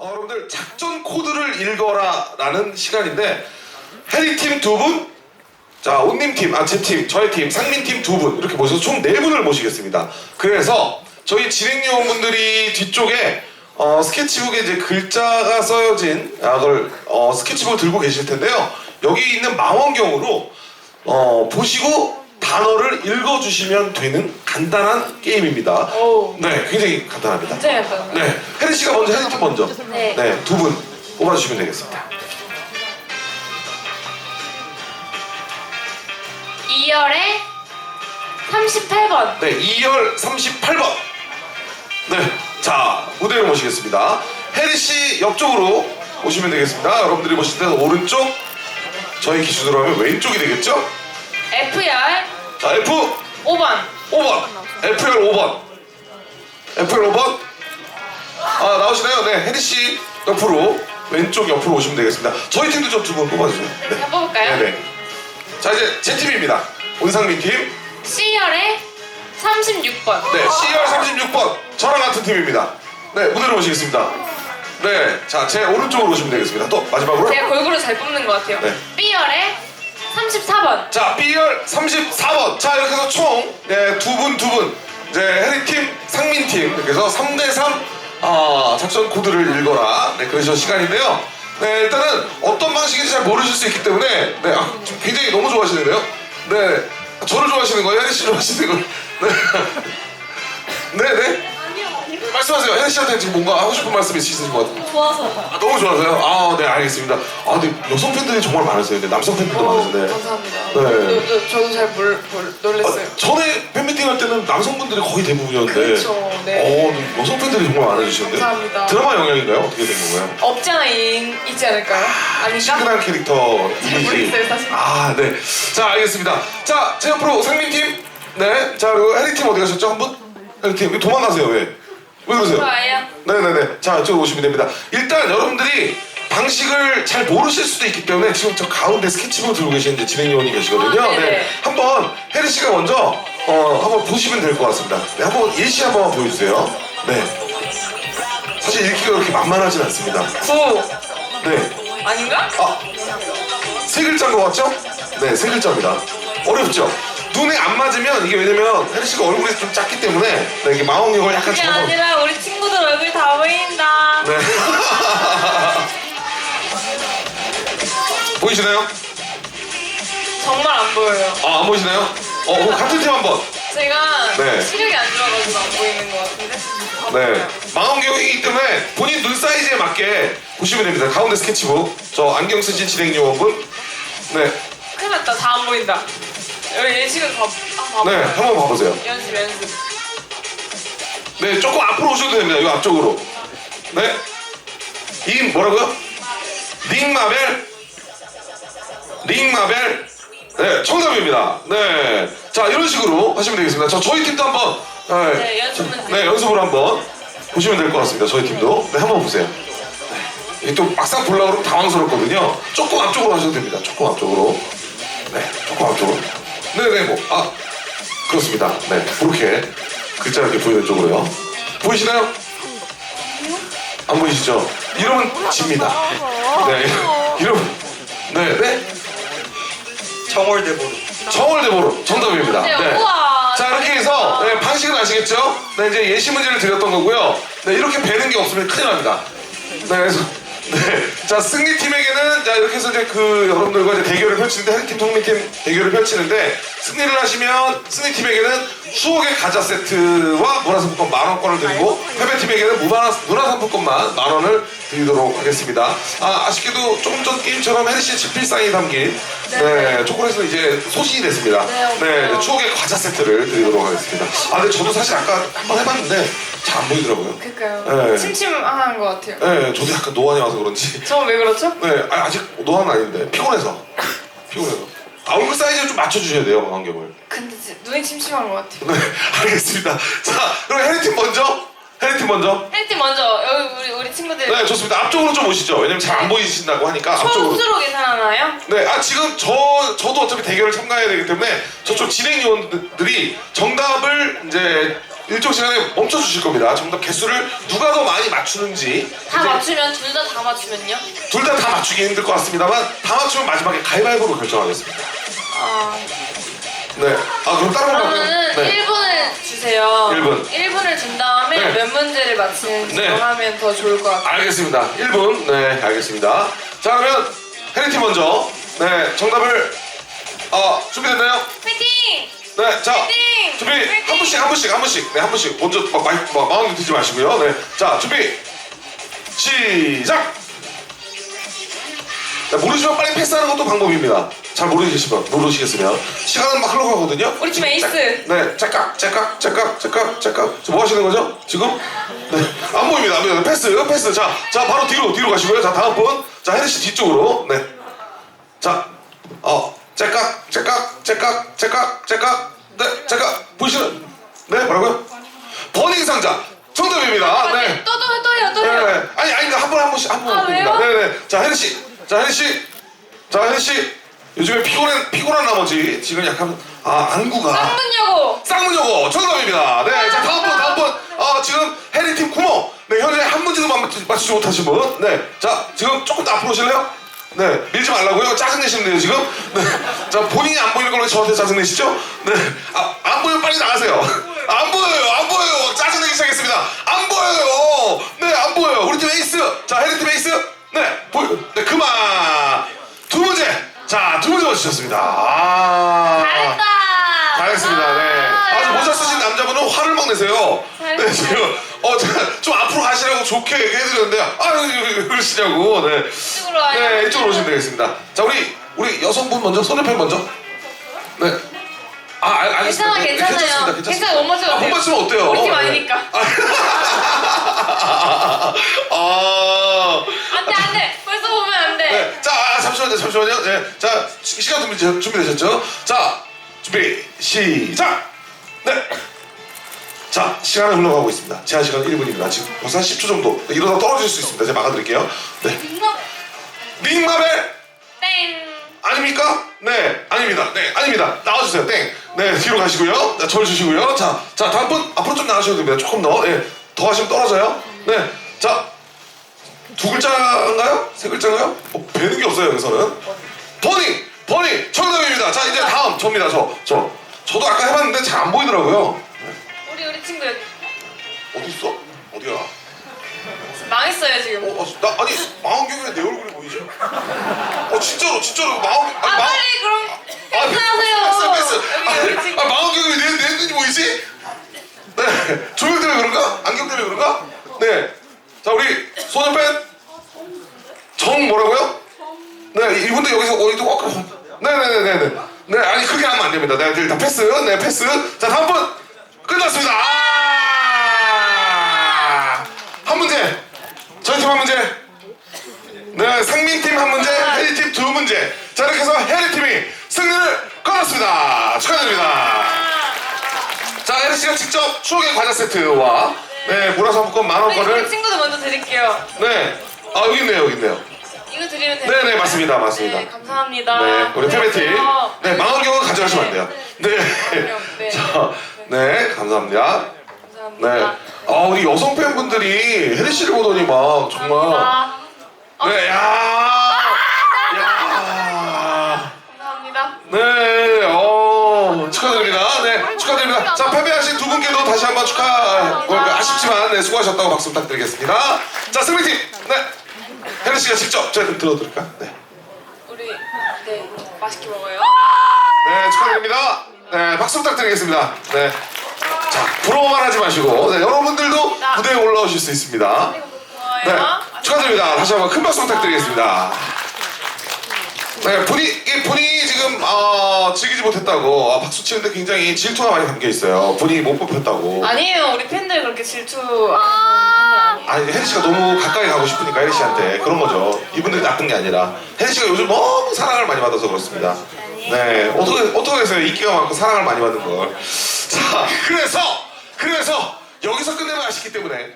어, 여러분들 작전 코드를 읽어라라는 시간인데 해리 팀 두 분, 자 온님 팀, 아제 팀, 저의 팀, 상민 팀 두 분 이렇게 모셔서 총 네 분을 모시겠습니다. 그래서 저희 진행 요원분들이 뒤쪽에 어, 스케치북에 이제 글자가 써여진 아, 그걸 어, 스케치북을 들고 계실 텐데요. 여기 있는 망원경으로 어, 보시고 단어를 읽어주시면 되는 간단한 게임입니다. 오. 네, 굉장히 간단합니다. 진짜 약간. 네, 혜리 씨가 먼저 혜리 팀 먼저. 네. 네, 두 분 뽑아주시면 되겠습니다. 2열에 38번. 네, 2열 38번. 네, 자 무대로 모시겠습니다. 혜리 씨 옆쪽으로 오시면 되겠습니다. 여러분들이 보실 때는 오른쪽, 저희 기준으로 하면 왼쪽이 되겠죠? F열 자, F 5번. 5번, FL 5번, FL 5번. 아 나오시나요? 네, 혜리 씨 옆으로 왼쪽 옆으로 오시면 되겠습니다. 저희 팀도 좀 두 분 뽑아주세요. 네, 해볼까요? 네네. 자 이제 제 팀입니다. 온상민 팀. C열에 36번. 네, CR 36번. 저랑 같은 팀입니다. 네, 무대로 모시겠습니다. 네, 자, 제 오른쪽으로 오시면 되겠습니다. 또 마지막으로. 제가 골고루 잘 뽑는 것 같아요. 네. B열에 34번. 자, B열 34번. 자, 이렇게 해서 총, 네, 두 분, 두 분. 이제 해리팀, 상민팀. 이렇게 해서 3대3 아, 작전 코드를 읽어라. 네, 그러신 시간인데요. 네, 일단은 어떤 방식인지 잘 모르실 수 있기 때문에, 네, 아, 지금 굉장히 너무 좋아하시는데요. 네, 저를 좋아하시는 거예요? 혜리 씨 좋아하시는 거예요? 네. 네, 네. 말씀하세요. 혜리 씨한테 지금 뭔가 하고 싶은 말씀이 있으신 것 같아요. 좋아서. 아, 너무 좋아서요? 아, 네, 알겠습니다. 아, 근데 여성 팬들이 정말 많으세요. 근데 남성 팬들도 많으신데. 감사합니다. 네. 저, 저, 저도 잘 몰, 몰, 놀랐어요. 아, 전에 팬미팅 할 때는 남성분들이 거의 대부분이었는데. 그렇죠, 네. 어, 여성 팬들이 정말 많아지시는데. 감사합니다. 드라마 영향인가요? 어떻게 된 건가요? 있, 있지 않을까요? 아닌가? 친근한 캐릭터 이미지. 모르겠어요, 사실. 아, 네. 자, 알겠습니다. 자, 제 옆으로 상민팀. 네. 자, 그리고 해리팀 어디 가셨죠? 한 분? 해리팀. 왜 도망가세요, 왜? 왜 그러세요? 좋아요. 네네네. 자, 이쪽으로 오시면 됩니다. 일단 여러분들이 방식을 잘 모르실 수도 있기 때문에 지금 저 가운데 스케치북 들고 계신 이제 진행 요원이 계시거든요. 아, 네네. 네. 한번 혜리 씨가 먼저 어, 한번 보시면 될 것 같습니다. 네, 한번 예시 한번 보여주세요. 네. 사실 읽기가 그렇게 만만하진 않습니다. 9. 네. 아닌가? 아, 세 글자인 것 같죠? 네, 세 글자입니다. 어렵죠? 눈에 안 맞으면 이게 왜냐면 혜리 씨가 얼굴이 좀 작기 때문에 네, 이게 망원경을 약간 그게 접어. 아니라 우리 친구들 얼굴 다 보인다. 네. 보이시나요? 정말 안 보여요. 아, 안 보이시나요? 어, 그럼 같은 팀 한번. 제가 네. 시력이 안 좋아가지고 안 보이는 것 같은데. 네. 망원경이기 때문에 본인 눈 사이즈에 맞게 보시면 됩니다. 가운데 스케치북. 저 안경 쓰신 진행 요원분. 네. 큰일 났다. 다 안 보인다. 여기 예식은 다, 아, 다 네, 보여요. 한번 봐보세요. 연습 연습. 네, 조금 앞으로 오셔도 됩니다. 이 앞쪽으로. 네. 이 뭐라고요? 링마벨. 링마벨. 네, 정답입니다. 네. 자, 이런 식으로 하시면 되겠습니다. 자, 저희 팀도 한번. 네, 네, 연습은 네, 연습으로 한번 보시면 될 것 같습니다. 저희 팀도. 네, 한번 보세요. 네. 이게 또 막상 보려고 그러면 당황스럽거든요. 조금 앞쪽으로 하셔도 됩니다. 조금 앞쪽으로. 네, 조금 앞쪽으로. 네네, 뭐, 아, 그렇습니다. 네, 그렇게 글자 이렇게 보이는 쪽으로요. 보이시나요? 안 보이시죠? 이러면 집니다. 네, 이러면, 네, 네. 정월대보로 정월대보로 정답입니다. 네, 우와. 자 이렇게 해서 네, 방식은 아시겠죠? 네 이제 예시 문제를 드렸던 거고요. 네 이렇게 배는 게 없으면 큰일 납니다. 네 그래서 네 자 승리팀에게는 자 이렇게 해서 이제 그 여러분들과 이제 대결을 펼치는데 한 팀 동민팀 대결을 펼치는데 승리를 하시면 승리팀에게는 수억의 과자 세트와 문화상품권 만 원권을 드리고 패배팀에게는 문화 문화상품권만 만 원을 드리도록 하겠습니다. 아 아쉽게도 조금 전 게임처럼 씨의 집필사인이 담긴 네, 초콜릿은 이제 소진이 됐습니다. 네, 네. 추억의 과자 세트를 드리도록 하겠습니다. 아, 근데 저도 사실 아까 한번 해봤는데 잘 안 보이더라고요. 그니까요. 네. 침침한 것 같아요. 네, 저도 약간 노안이 와서 그런지. 저 왜 그렇죠? 네, 아니, 아직 노안은 아닌데 피곤해서. 피곤해서. 아, 얼굴 사이즈를 좀 맞춰주셔야 돼요, 안경을. 근데 지- 눈이 침침한 것 같아요. 네, 알겠습니다. 자, 그럼 해리팀 먼저. 해리팀 먼저. 혜티 먼저 여기 우리 우리 친구들 네, 좋습니다. 앞쪽으로 좀 오시죠. 왜냐면 잘 안 보이신다고 하니까 앞쪽으로. 초수로 계산하나요? 네, 아 지금 저 저도 어차피 대결을 참가해야 되기 때문에 저쪽 진행 요원들이 정답을 이제 일정 시간에 멈춰 주실 겁니다. 정답 개수를 누가 더 많이 맞추는지 다 맞추면 둘 다 다 맞추면요? 둘 다 다 맞추기 힘들 것 같습니다만 다 맞추면 마지막에 가위바위보로 결정하겠습니다. 아 네. 아 그럼 다른 거 그러면은 네. 1분을 주세요. 일 분. 1분을 준 다음에 네. 몇 문제를 맞히는지 네. 정하면 더 좋을 것 같아요. 알겠습니다. 1분. 네, 알겠습니다. 자, 그러면 해리팀 먼저. 네, 정답을 어, 준비됐나요? 파이팅! 네, 자, 파이팅! 준비! 한 분씩 한 분씩 한 분씩 네, 한 분씩 먼저 막 마이 막 마음 들지 마시고요. 네, 자, 준비 시작. 네, 모르시면 빨리 패스하는 것도 방법입니다. 잘 모르시면 모르시겠으면 시간은 막 흘러가거든요. 우리 팀 에이스. 네, 째깍, 째깍, 째깍, 째깍. 지금 뭐 하시는 거죠? 지금? 네, 안 보입니다. 안 보입니다. 패스, 패스. 자, 자, 바로 뒤로, 뒤로 가시고요. 자, 다음 분. 자, 혜리 씨 뒤쪽으로. 네. 자, 어, 째깍, 째깍, 째깍, 째깍, 째깍. 네, 째깍. 보이시는? 네, 뭐라고요? 버닝 상자. 정답입니다. 네. 또, 또, 또 해요, 또 네. 네. 아니, 아니, 한 번, 한 번씩, 한 번. 아, 왜요? 네, 네. 자, 혜리 씨. 자, 혜리 씨. 자, 혜리 씨. 요즘에 피곤한, 피곤한 나머지 지금 약간, 아, 안구가. 쌍문여고. 쌍문여고 정답입니다. 네, 자 다음 분, 다음 분. 어, 지금 해리팀 구멍. 네, 현재 한 문제도 맞추, 맞추지 못하신 분. 네, 자 지금 조금 더 앞으로 오실래요? 네, 밀지 말라고요. 짜증 내시는데요 지금. 네, 자 본인이 안 보이는 걸로 저한테 짜증 내시죠? 네, 아, 안 보이면 빨리 나가세요. 안 보여요, 안 보여요. 막 짜증 내기 시작했습니다. 안 보여요. 네, 안 보여요. 우리 팀 에이스. 자, 해리팀 에이스. 네, 보여. 네, 그만. 두 문제. 자, 두 문제 맞추셨습니다. 아. 잘했다. 잘했습니다. 네. 아주 모자 쓰신 남자분은 화를 막 내세요. 네. 지금 어, 좀 앞으로 가시라고 좋게 얘기해드렸는데 아, 왜 그러시냐고. 네. 이쪽으로 와요. 네, 이쪽으로 오시면 되겠습니다. 자, 우리 우리 여성분 먼저, 손해팬 먼저. 네. 아, 알, 알겠습니다. 괜찮아, 네, 괜찮아요. 괜찮습니다. 괜찮습니다. 괜찮아, 못 맞춰도 아, 못 돼요. 맞추면 어때요? 우리 팀 네. 아니니까. 아. 안 돼, 안 돼. 벌써 보면 안 돼. 네. 자, 아, 잠시만요, 잠시만요. 네. 자, 시- 시간 준비, 준비되셨죠? 자, 준비, 시작! 네. 자, 시간은 흘러가고 있습니다. 제한 시간 1분입니다. 지금 벌써 한 10초 정도. 네, 이러다 떨어질 수 있습니다. 제가 막아드릴게요. 네. 링마벨! 땡. 아닙니까? 네, 아닙니다. 네, 아닙니다. 나와주세요. 땡. 네, 뒤로 가시고요. 자, 절 주시고요. 자, 자, 다음 분 앞으로 좀 나가셔도 됩니다. 조금 더. 예, 더 하시면 떨어져요. 네, 자, 두 글자인가요? 세 글자인가요? 어, 배는 게 없어요 여기서는. 버닝, 버닝 정답입니다. 자, 이제 다음 접니다. 저, 저, 저도 아까 해봤는데 잘 안 보이더라고요. 우리, 우리 친구 어디 있어? 어디야? 망했어요, 지금. 어, 어, 나 아니 망원경에 내 얼굴이 보이지? 어, 진짜로, 진짜로 망원. 아, 망- 빨리 그럼 아, 패스하세요. 패스. 여기 우리 친구. 아, 망원경이 내, 내 눈이 보이지? 네. 조명 때문에 그런가? 안경 때문에 그런가? 네. 자, 우리 소녀팬 정 뭐라고요? 네, 이분도 여기서 어디도 아까 네네네네네. 네, 아니 그렇게 하면 안 됩니다. 네, 일단 패스. 네, 패스. 자, 다음 분 끝났습니다. 아! 한 문제. 저희 팀 한 문제. 네, 상민팀 한 문제, 해리팀 두 문제. 자, 이렇게 해서 해리팀이 승리를 거뒀습니다. 축하드립니다. 자, 혜리 씨가 직접 추억의 과자 세트와 네, 문화상품권 만 우리, 우리 원권을 친구도 먼저 드릴게요. 네, 아 여기 있네요, 여기 있네요. 이거 드리면 돼요. 네, 네, 맞습니다, 맞습니다. 네, 감사합니다. 네, 우리 패배팀. 네, 만 원경은 가져가시면 안 돼요. 네, 네. 자, 네, 감사합니다. 감사합니다. 네, 아 우리 여성 팬분들이 혜리 씨를 보더니 막 정말 감사합니다. 네, 야, 야. 감사합니다. 네, 어, 축하드립니다. 자, 패배하신 두 분께도 다시 한번 축하, 뭐랄까, 아쉽지만, 네, 수고하셨다고 박수 부탁드리겠습니다. 자, 승리팀, 네. 혜리 씨가 직접 제가 좀 들어드릴까? 네. 우리 네 맛있게 먹어요. 네, 축하드립니다. 네, 박수 부탁드리겠습니다. 네. 자, 부러워만 하지 마시고, 네, 여러분들도 무대에 올라오실 수 있습니다. 네. 축하드립니다. 다시 한번 큰 박수 부탁드리겠습니다. 네, 본인, 이 본인이 지금 어, 즐기지 못했다고 아, 박수 치는데 굉장히 질투가 많이 담겨 있어요. 본인이 못 뽑혔다고. 아니에요. 우리 팬들 그렇게 질투 아~ 아니 혜리 씨가 너무 가까이 가고 싶으니까 혜리 씨한테 그런 거죠. 이분들이 나쁜 게 아니라 혜리 씨가 요즘 너무 사랑을 많이 받아서 그렇습니다. 네, 어떻게 어떻게 해서요? 인기가 많고 사랑을 많이 받는 걸. 자, 그래서 그래서 여기서 끝내면 아쉽기 때문에